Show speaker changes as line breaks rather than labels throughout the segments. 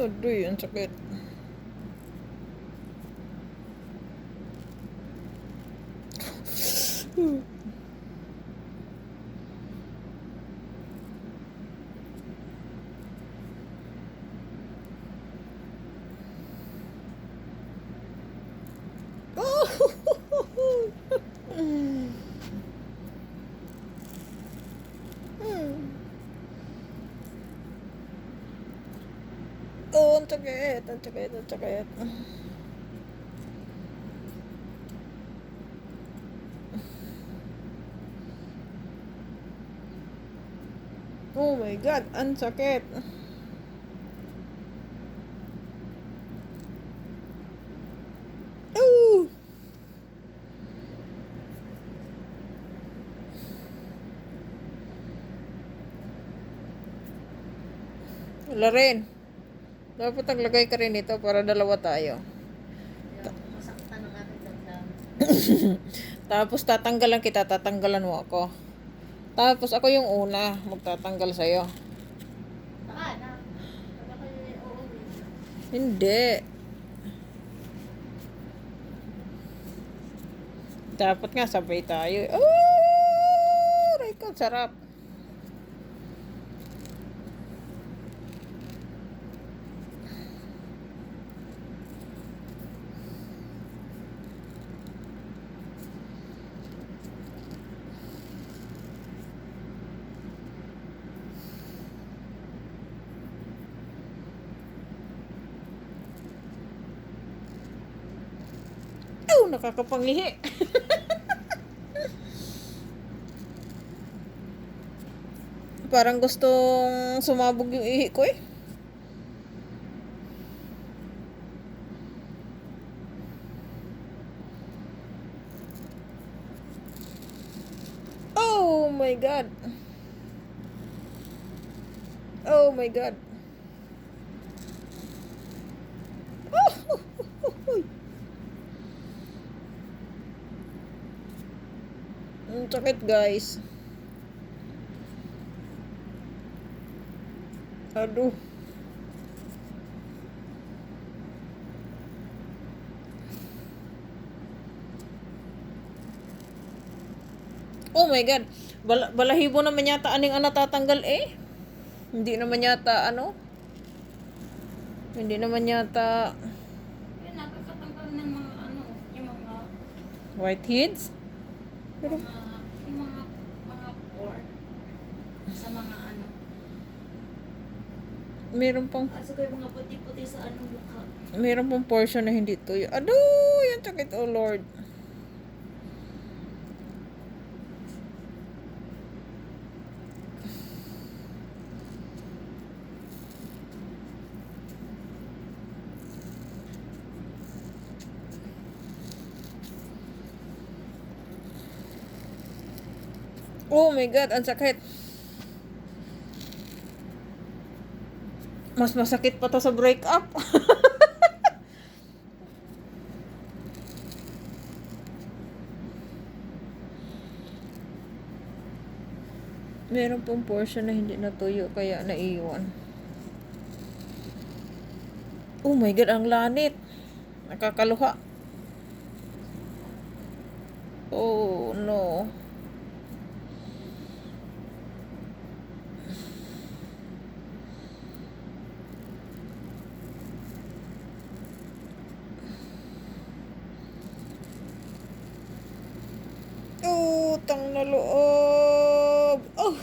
Aduh, ang sakit. Oh, sakit, ang sakit, ang sakit. Oh my God, ang sakit. Oh! Wala. Dapat naglagay ka rin ito para dalawa tayo. Tapos tatanggalan kita, tatanggalan mo ako. Tapos ako yung una, magtatanggal sa'yo.
Baka na.
Hindi. Dapat nga sabay tayo. Oh! Aray ko, sarap. Oh, nakakapangihi. Parang gustong sumabog yung ihi ko eh. Oh my god. Oh my god. Oh, Ang sakit guys. Aduh. Oh my god. Bala balahibo naman yata aning ang natatanggal eh. Hindi naman yata ano. Hindi naman yata
Yun, nakakatanggal ng mga ano, yung mga,
whiteheads. Pero
yung mga, mga pore. Sa mga ano.
meron pang
At saka yung mga puti-puti sa ano mukha.
meron pang portion na hindi tuyo. Aduh, yan sakit oh lord. Oh my god, ang sakit. Mas masakit pa to sa breakup. Meron pong portion na hindi natuyo kaya naiwan. Oh my god, ang lanit. Nakakaluha. Oh no. Utang na loob. Oh.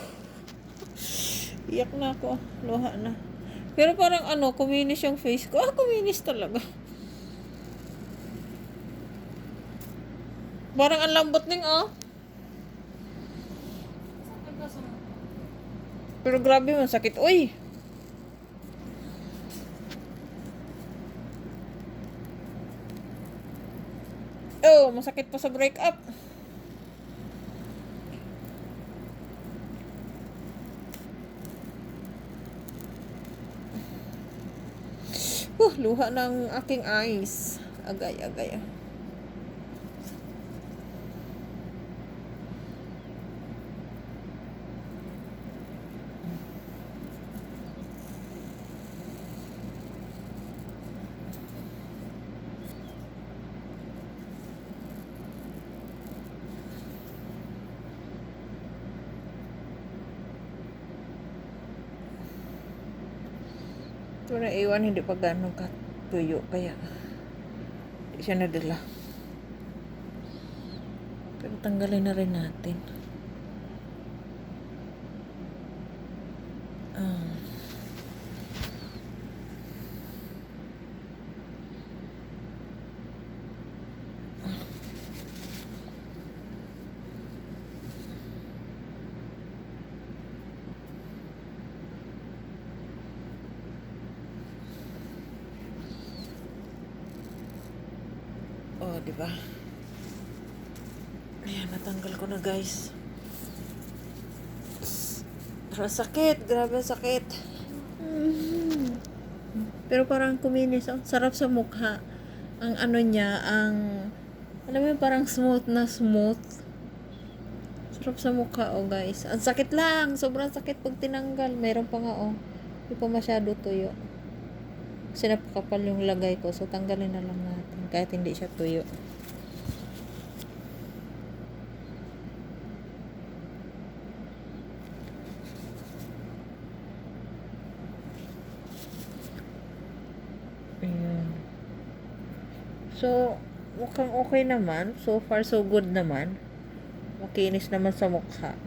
Iyak na ako. Luha na. Pero parang ano, kuminis yung face ko. Ah, kuminis talaga. Parang ang lambot ning oh. Pero grabe man sakit. Uy! Oh, masakit pa sa breakup. Luha ng aking eyes. Agay, agay. Ito na iwan, hindi pa ganong katuyo. Kaya, hindi siya nadala. Pero tanggalin na rin natin. Ah. Oh, di ba? Ayan, natanggal ko na, guys. Pero sakit, grabe sakit. Pero parang kuminis, oh. sarap sa mukha. Ang ano niya, ang alam mo yun, parang smooth na smooth. Sarap sa mukha, oh guys. Ang sakit lang, sobrang sakit pag tinanggal. Meron pa nga, oh. Hindi pa masyado tuyo. Kasi napakapal yung lagay ko, so tanggalin na lang natin. Kahit hindi siya tuyo. Ayan. So, mukhang okay naman. So far, so good naman. Makinis naman sa mukha.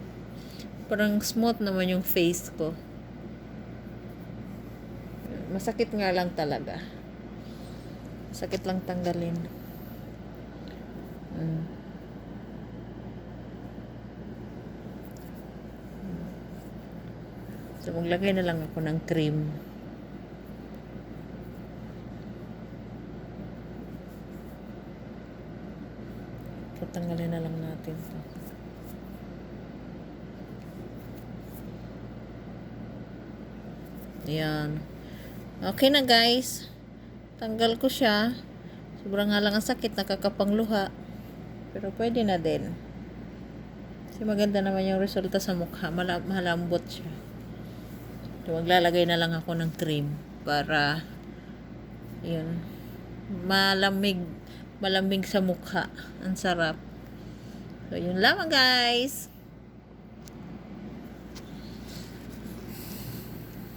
Parang smooth naman yung face ko. Masakit nga lang talaga. Sakit lang tanggalin. Mm. So, maglagay na lang ako ng cream. So, tanggalin na lang natin to. Ayan. Okay na guys. Tanggal ko siya. Sobrang nga lang ang sakit, nakakapangluha. Pero pwede na din. Kasi maganda naman yung resulta sa mukha. Mala- malambot siya. So, maglalagay na lang ako ng cream para yun malamig malamig sa mukha. Ang sarap. So, yun lamang guys.